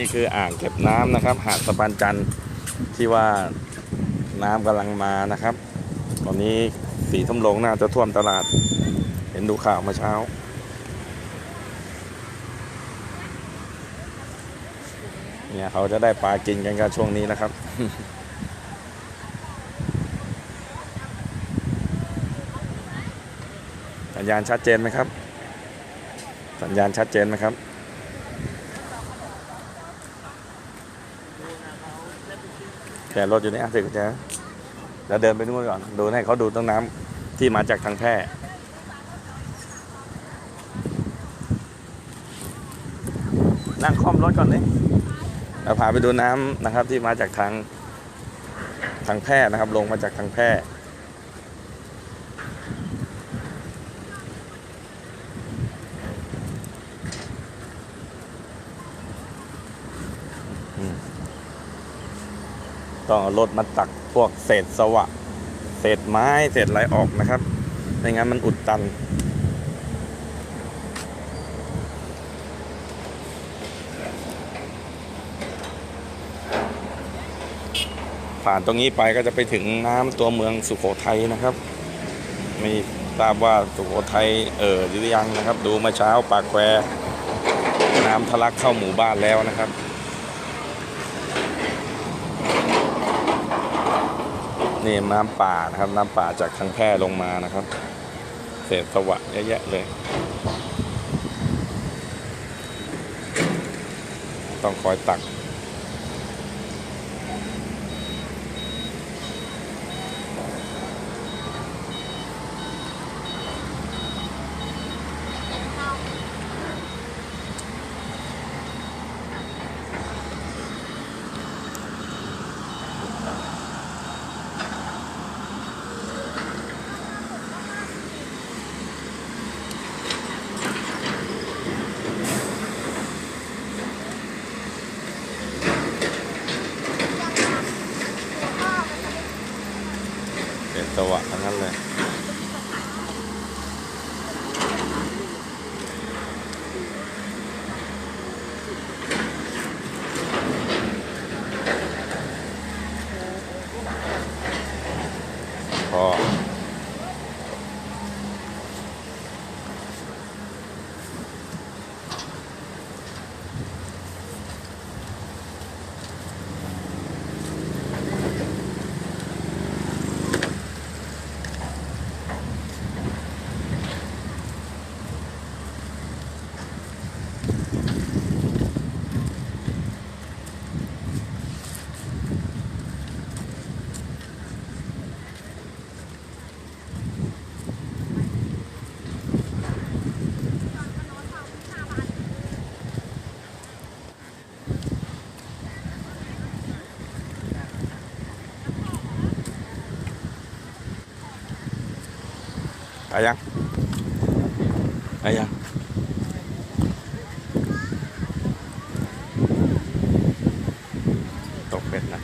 ี่คืออ่างเก็บน้ำนะครับ หาดสะพานจันทร์ที่ว่าน้ำกำลังมานะครับ ตอนนี้สีทมลงน่าจะท่วมตลาด เห็นดูข่าวมื่อเช้า เนี่ยเขาจะได้ปลากินกันกันช่วงนี้นะครับสัญญาณชัดเจนไหมครับ สัญญาณชัดเจนไหมครับ แกรถอยู่นี่อะถือกุญแจแล้วเดินไปนู่นก่อน ดูให้เขาดูต้นน้ำที่มาจากทางแพร่นั่งคล่อมรถก่อนเลยเราพาไปดูน้ำนะครับ ที่มาจากทางทางแพร่นะครับ ลงมาจากทางแพร่ ต้องเอารถมาตักพวกเศษสวะ เศษไม้เศษอะไรออกนะครับไม่งั้นมันอุดตัน ผ่านตรงนี้ไปก็จะไปถึงน้ำตัวเมืองสุโขทัยนะครับ ไม่ทราบว่าสุโขทัยเออหรือยังนะครับ ดูเมื่อเช้าปากแควน้ำทะลักเข้าหมู่บ้านแล้วนะครับ นี่น้ำป่านะครับ น้ำป่าจากทางแพร่ลงมานะครับ เศษสวะเยอะแยะเลย ต้องคอยตัก เศษสวะทั้งนั้นเลยพอ ไปยังไปยังตกเป็ดนะ